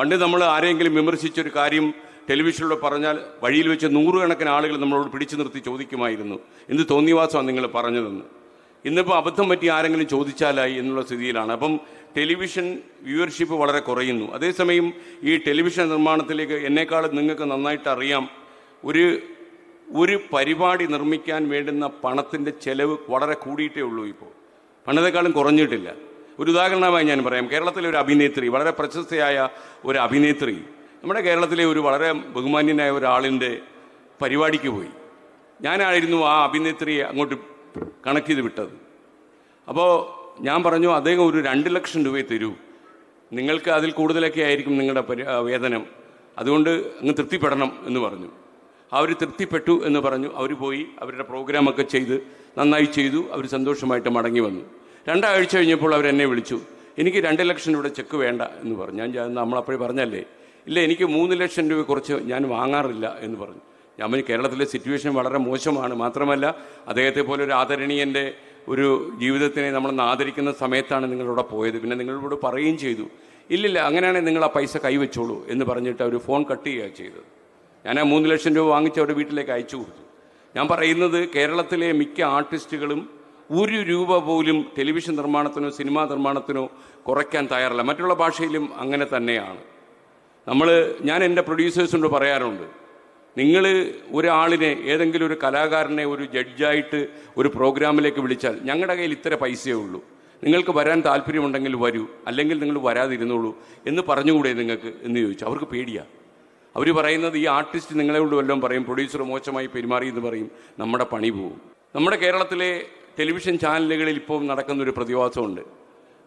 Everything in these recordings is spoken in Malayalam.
പണ്ട് നമ്മൾ ആരെങ്കിലും വിമർശിച്ചൊരു കാര്യം ടെലിവിഷനിലൂടെ പറഞ്ഞാൽ വഴിയിൽ വെച്ച് നൂറുകണക്കിന് ആളുകൾ നമ്മളോട് പിടിച്ചു നിർത്തി ചോദിക്കുമായിരുന്നു. എന്ത് തോന്നിവാസമാണ് നിങ്ങൾ പറഞ്ഞതെന്ന്. ഇന്നിപ്പോൾ അബദ്ധം പറ്റി ആരെങ്കിലും ചോദിച്ചാലായി എന്നുള്ള സ്ഥിതിയിലാണ്. അപ്പം ടെലിവിഷൻ വ്യൂവർഷിപ്പ് വളരെ കുറയുന്നു. അതേസമയം ഈ ടെലിവിഷൻ നിർമ്മാണത്തിലേക്ക് എന്നെക്കാളും നിങ്ങൾക്ക് നന്നായിട്ട് അറിയാം. ഒരു ഒരു പരിപാടി നിർമ്മിക്കാൻ വേണ്ടുന്ന പണത്തിന്റെ ചെലവ് വളരെ കൂടിയിട്ടേ ഉള്ളൂ ഇപ്പോൾ. പണ്ടത്തെക്കാളും കുറഞ്ഞിട്ടില്ല. ഒരു ഉദാഹരണമായി ഞാൻ പറയാം. കേരളത്തിലെ ഒരു അഭിനേത്രി വളരെ പ്രശസ്തയായ ഒരു അഭിനേത്രി നമ്മുടെ കേരളത്തിലെ ഒരു വളരെ ബഹുമാന്യനായ ഒരാളിന്റെ പരിപാടിക്ക് പോയി. ഞാനായിരുന്നു ആ അഭിനേത്രിയെ അങ്ങോട്ട് കണക്ട് ചെയ്ത് വിട്ടത്. അപ്പോൾ ഞാൻ പറഞ്ഞു അദ്ദേഹം ഒരു രണ്ട് ലക്ഷം രൂപയെ തരൂ. നിങ്ങൾക്ക് അതിൽ കൂടുതലൊക്കെ ആയിരിക്കും നിങ്ങളുടെ പരി വേതനം. അതുകൊണ്ട് അങ്ങ് തൃപ്തിപ്പെടണം എന്ന് പറഞ്ഞു. അവർ തൃപ്തിപ്പെട്ടു എന്ന് പറഞ്ഞു. അവർ പോയി അവരുടെ പ്രോഗ്രാമൊക്കെ ചെയ്ത് നന്നായി ചെയ്തു. അവർ സന്തോഷമായിട്ട് മടങ്ങി വന്നു. രണ്ടാഴ്ച കഴിഞ്ഞപ്പോൾ അവർ എന്നെ വിളിച്ചു. എനിക്ക് രണ്ട് ലക്ഷം രൂപയുടെ ചെക്ക് വേണ്ട എന്ന് പറഞ്ഞു. ഞാൻ നമ്മളപ്പോഴേ പറഞ്ഞല്ലേ? ഇല്ല എനിക്ക് മൂന്ന് ലക്ഷം രൂപ കുറച്ച് ഞാൻ വാങ്ങാറില്ല എന്ന് പറഞ്ഞു. ഞാൻ കേരളത്തിലെ സിറ്റുവേഷൻ വളരെ മോശമാണ്. മാത്രമല്ല അദ്ദേഹത്തെ പോലെ ഒരു ആദരണീയന്റെ ഒരു ജീവിതത്തിനെ നമ്മൾ ആദരിക്കുന്ന സമയത്താണ് നിങ്ങളിവിടെ പോയത്. പിന്നെ നിങ്ങളിവിടെ പറയുകയും ചെയ്തു. ഇല്ലില്ല അങ്ങനെയാണെങ്കിൽ നിങ്ങൾ ആ പൈസ കൈവച്ചോളൂ എന്ന് പറഞ്ഞിട്ട് അവർ ഫോൺ കട്ട് ചെയ്യുക ചെയ്തത്. ഞാൻ ആ മൂന്ന് ലക്ഷം രൂപ വാങ്ങിച്ച് അവരുടെ വീട്ടിലേക്ക് അയച്ചു കൊടുത്തു. ഞാൻ പറയുന്നത് കേരളത്തിലെ മിക്ക ആർട്ടിസ്റ്റുകളും ഒരു രൂപ പോലും ടെലിവിഷൻ നിർമ്മാണത്തിനോ സിനിമാ നിർമ്മാണത്തിനോ കുറയ്ക്കാൻ തയ്യാറല്ല. മറ്റുള്ള ഭാഷയിലും അങ്ങനെ തന്നെയാണ്. നമ്മൾ ഞാൻ എന്റെ പ്രൊഡ്യൂസേഴ്സിനോട് പറയാറുണ്ട് നിങ്ങൾ ഒരാളിനെ ഏതെങ്കിലും ഒരു കലാകാരനെ ഒരു ജഡ്ജായിട്ട് ഒരു പ്രോഗ്രാമിലേക്ക് വിളിച്ചാൽ ഞങ്ങളുടെ കയ്യിൽ ഇത്ര പൈസയേ ഉള്ളൂ. നിങ്ങൾക്ക് വരാൻ താല്പര്യമുണ്ടെങ്കിൽ വരൂ അല്ലെങ്കിൽ നിങ്ങൾ വരാതിരുന്നോളൂ എന്ന് പറഞ്ഞുകൂടെ നിങ്ങൾക്ക് എന്ന് ചോദിച്ചു. അവർക്ക് പേടിയാണ് അവർ പറയുന്നത് ഈ ആർട്ടിസ്റ്റ് നിങ്ങളെ കൊണ്ട് വല്ലതും പറയും പ്രൊഡ്യൂസർ മോശമായി പെരുമാറി എന്ന് പറയും നമ്മുടെ പണി പോവും. നമ്മുടെ കേരളത്തിലെ ടെലിവിഷൻ ചാനലുകളിൽ ഇപ്പോൾ നടക്കുന്ന ഒരു പ്രതിഭാസമുണ്ട്.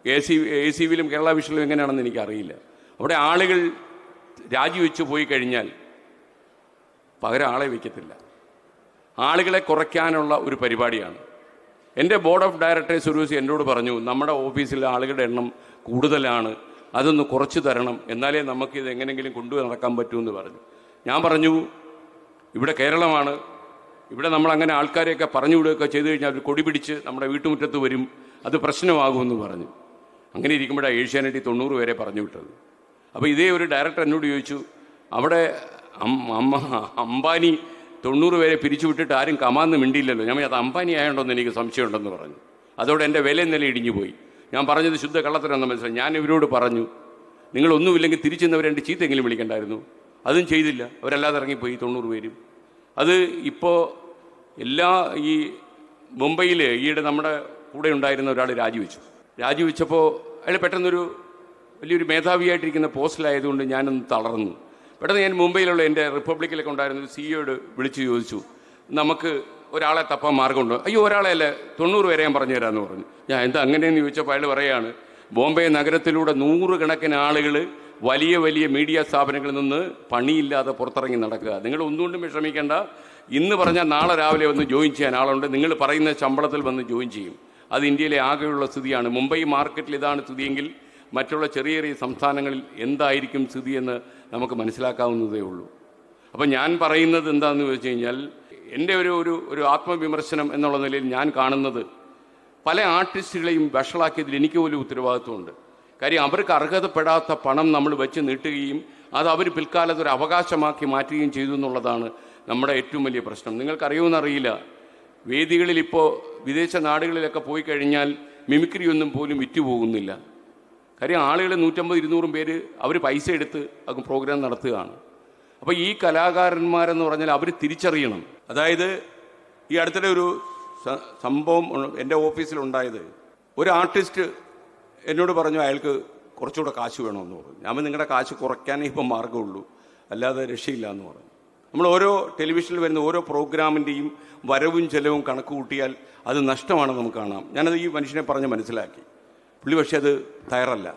എ സി എ സി വിയിലും കേരള വിഷനിലും എങ്ങനെയാണെന്ന് എനിക്കറിയില്ല. അവിടെ ആളുകൾ രാജിവെച്ച് പോയി കഴിഞ്ഞാൽ പകരം ആളെ വയ്ക്കത്തില്ല. ആളുകളെ കുറയ്ക്കാനുള്ള ഒരു പരിപാടിയാണ്. എന്റെ ബോർഡ് ഓഫ് ഡയറക്ടേഴ്സ് ഒരു ദിവസം എന്നോട് പറഞ്ഞു നമ്മുടെ ഓഫീസിലെ ആളുകളുടെ എണ്ണം കൂടുതലാണ് അതൊന്ന് കുറച്ച് തരണം എന്നാലേ നമുക്കിത് എങ്ങനെയെങ്കിലും കൊണ്ടു നടക്കാൻ പറ്റൂ എന്ന് പറഞ്ഞു. ഞാൻ പറഞ്ഞു ഇവിടെ കേരളമാണ് ഇവിടെ നമ്മൾ അങ്ങനെ ആൾക്കാരെയൊക്കെ പറഞ്ഞു വിടുകയൊക്കെ ചെയ്തു കഴിഞ്ഞാൽ അവർ കൊടി പിടിച്ച് നമ്മുടെ വീട്ടുമുറ്റത്ത് വരും. അത് പ്രശ്നമാകുമെന്ന് പറഞ്ഞു. അങ്ങനെ ഇരിക്കുമ്പോഴാണ് ഏഷ്യാനെറ്റി തൊണ്ണൂറ് പേരെ പറഞ്ഞു വിട്ടത്. അപ്പോൾ ഇതേ ഒരു ഡയറക്ടർ എന്നോട് ചോദിച്ചു അവിടെ അമ്മ അംബാനി തൊണ്ണൂറ് പേരെ പിരിച്ചു വിട്ടിട്ട് ആരും കമാന്ന് മിണ്ടിയില്ലല്ലോ. ഞാൻ അത് അംബാനി ആയതുകൊണ്ടെന്ന് എനിക്ക് സംശയമുണ്ടെന്ന് പറഞ്ഞു. അതോടെ എന്റെ വില നില ഇടിഞ്ഞു പോയി. ഞാൻ പറഞ്ഞത് ശുദ്ധ കള്ളത്തരെന്ന് മനസ്സിലായി ഞാൻ ഇവരോട് പറഞ്ഞു നിങ്ങളൊന്നുമില്ലെങ്കിൽ തിരിച്ചെന്നവരെ രണ്ട് ചീത്തെങ്കിലും വിളിക്കണ്ടായിരുന്നു. അതും ചെയ്തില്ല. അവരല്ലാതെ ഇറങ്ങിപ്പോയി തൊണ്ണൂറ് പേരും. അത് ഇപ്പോൾ എല്ലാ ഈ മുംബൈയിൽ ഈയിടെ നമ്മുടെ കൂടെ ഉണ്ടായിരുന്ന ഒരാൾ രാജിവെച്ചു. രാജിവെച്ചപ്പോൾ അയാൾ പെട്ടെന്നൊരു വലിയൊരു മേധാവിയായിട്ടിരിക്കുന്ന പോസ്റ്റിലായതുകൊണ്ട് ഞാനൊന്ന് തളർന്നു. പെട്ടെന്ന് ഞാൻ മുംബൈയിലുള്ള എന്റെ റിപ്പബ്ലിക്കിലൊക്കെ ഉണ്ടായിരുന്ന സിഇയോട് വിളിച്ചു ചോദിച്ചു നമുക്ക് ഒരാളെ തപ്പാൻ മാർഗമുണ്ടോ? അയ്യോ ഒരാളെ അല്ല തൊണ്ണൂറ് വരെ ഞാൻ പറഞ്ഞു തരാമെന്ന് പറഞ്ഞു. ഞാൻ എന്താ അങ്ങനെയെന്ന് ചോദിച്ചപ്പോൾ അയാൾ പറയാണ് ബോംബെ നഗരത്തിലൂടെ നൂറുകണക്കിന് ആളുകൾ വലിയ വലിയ മീഡിയ സ്ഥാപനങ്ങളിൽ നിന്ന് പണിയില്ലാതെ പുറത്തിറങ്ങി നടക്കുക. നിങ്ങൾ ഒന്നുകൊണ്ടും വിഷമിക്കേണ്ട. ഇന്ന് പറഞ്ഞാൽ നാളെ രാവിലെ വന്ന് ജോയിൻ ചെയ്യാൻ ആളുണ്ട്. നിങ്ങൾ പറയുന്ന ശമ്പളത്തിൽ വന്ന് ജോയിൻ ചെയ്യും. അത് ഇന്ത്യയിലെ ആകെയുള്ള സ്ഥിതിയാണ്. മുംബൈ മാർക്കറ്റിൽ ഇതാണ് സ്ഥിതിയെങ്കിൽ മറ്റുള്ള ചെറിയ ചെറിയ സംസ്ഥാനങ്ങളിൽ എന്തായിരിക്കും സ്ഥിതി എന്ന് നമുക്ക് മനസ്സിലാക്കാവുന്നതേ ഉള്ളൂ. അപ്പോൾ ഞാൻ പറയുന്നത് എന്താണെന്ന് വെച്ച് കഴിഞ്ഞാൽ എന്റെ ഒരു ഒരു ഒരു ആത്മവിമർശനം എന്നുള്ള നിലയിൽ ഞാൻ കാണുന്നത് പല ആർട്ടിസ്റ്റുകളെയും വഷളാക്കിയതിൽ എനിക്ക് പോലും ഉത്തരവാദിത്വമുണ്ട്. കാര്യം അവർക്ക് അർഹതപ്പെടാത്ത പണം നമ്മൾ വെച്ച് നീട്ടുകയും അത് അവർ പിൽക്കാലത്ത് ഒരു അവകാശമാക്കി മാറ്റുകയും ചെയ്തു എന്നുള്ളതാണ് നമ്മുടെ ഏറ്റവും വലിയ പ്രശ്നം. നിങ്ങൾക്കറിയുമെന്നറിയില്ല വേദികളിൽ ഇപ്പോൾ വിദേശ നാടുകളിലൊക്കെ പോയി കഴിഞ്ഞാൽ മിമിക്രി ഒന്നും പോലും വിറ്റുപോകുന്നില്ല കാര്യം ആളുകൾ നൂറ്റമ്പത് ഇരുന്നൂറും പേര് അവർ പൈസ എടുത്ത് അത് പ്രോഗ്രാം നടത്തുകയാണ്. അപ്പോൾ ഈ കലാകാരന്മാരെന്ന് പറഞ്ഞാൽ അവർ തിരിച്ചറിയണം. അതായത് ഈ അടുത്തിടെ ഒരു സംഭവം എന്റെ ഓഫീസിലുണ്ടായത്. ഒരു ആർട്ടിസ്റ്റ് എന്നോട് പറഞ്ഞു അയാൾക്ക് കുറച്ചുകൂടെ കാശ് വേണമെന്ന് പറഞ്ഞു. ഞാൻ നിങ്ങളുടെ കാശ് കുറയ്ക്കാനേ ഇപ്പം മാർഗമുള്ളൂ അല്ലാതെ രക്ഷയില്ല എന്ന് പറഞ്ഞു. നമ്മൾ ഓരോ ടെലിവിഷനിൽ വരുന്ന ഓരോ പ്രോഗ്രാമിന്റെയും വരവും ചെലവും കണക്ക് കൂട്ടിയാൽ അത് നഷ്ടമാണെന്ന് നമുക്ക് കാണാം. ഞാനത് ഈ മനുഷ്യനെ പറഞ്ഞ് മനസ്സിലാക്കി. പുള്ളി പക്ഷേ അത് തയ്യാറല്ല.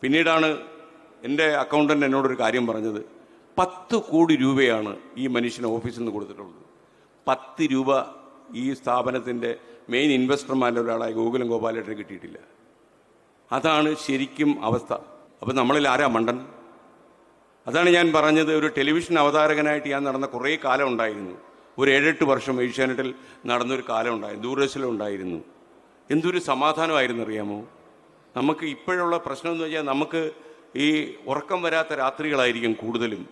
പിന്നീടാണ് എന്റെ അക്കൗണ്ടന്റ് എന്നോടൊരു കാര്യം പറഞ്ഞത്. പത്ത് കോടി രൂപയാണ് ഈ മനുഷ്യന് ഓഫീസിൽ നിന്ന് കൊടുത്തിട്ടുള്ളത്. പത്ത് രൂപ ഈ സ്ഥാപനത്തിന്റെ മെയിൻ ഇൻവെസ്റ്റർമാരുടെ ഒരാളായ ഗോകുലം ഗോപാലേട്ടന് കിട്ടിയിട്ടില്ല. അതാണ് ശരിക്കും അവസ്ഥ. അപ്പം നമ്മളിൽ ആരാ മണ്ടൻ? അതാണ് ഞാൻ പറഞ്ഞത് ഒരു ടെലിവിഷൻ അവതാരകനായിട്ട് ഞാൻ നടന്ന കുറേ കാലം ഉണ്ടായിരുന്നു. ഒരു ഏഴെട്ട് വർഷം ഏഷ്യാനെറ്റിൽ നടന്നൊരു കാലം ഉണ്ടായിരുന്നു ദൂരദർശനം ഉണ്ടായിരുന്നു എന്തൊരു സമാധാനമായിരുന്നു അറിയാമോ? നമുക്ക് ഇപ്പോഴുള്ള പ്രശ്നം എന്ന് വെച്ചാൽ നമുക്ക് ഈ ഉറക്കം വരാത്ത രാത്രികളായിരിക്കും കൂടുതലും.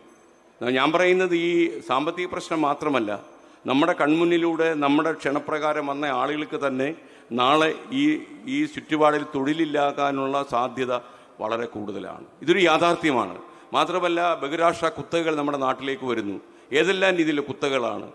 ഞാൻ പറയുന്നത് ഈ സാമ്പത്തിക പ്രശ്നം മാത്രമല്ല നമ്മുടെ കൺമുന്നിലൂടെ നമ്മുടെ ക്ഷണപ്രകാരം വന്ന ആളുകൾക്ക് തന്നെ നാളെ ഈ ഈ ചുറ്റുപാടിൽ തൊഴിലില്ലാകാനുള്ള സാധ്യത വളരെ കൂടുതലാണ്. ഇതൊരു യാഥാർത്ഥ്യമാണ്. മാത്രമല്ല ബഹിരാഷ്ട്ര കുത്തകകൾ നമ്മുടെ നാട്ടിലേക്ക് വരുന്നു. ഏതെല്ലാം രീതിയിലുള്ള കുത്തകളാണ്?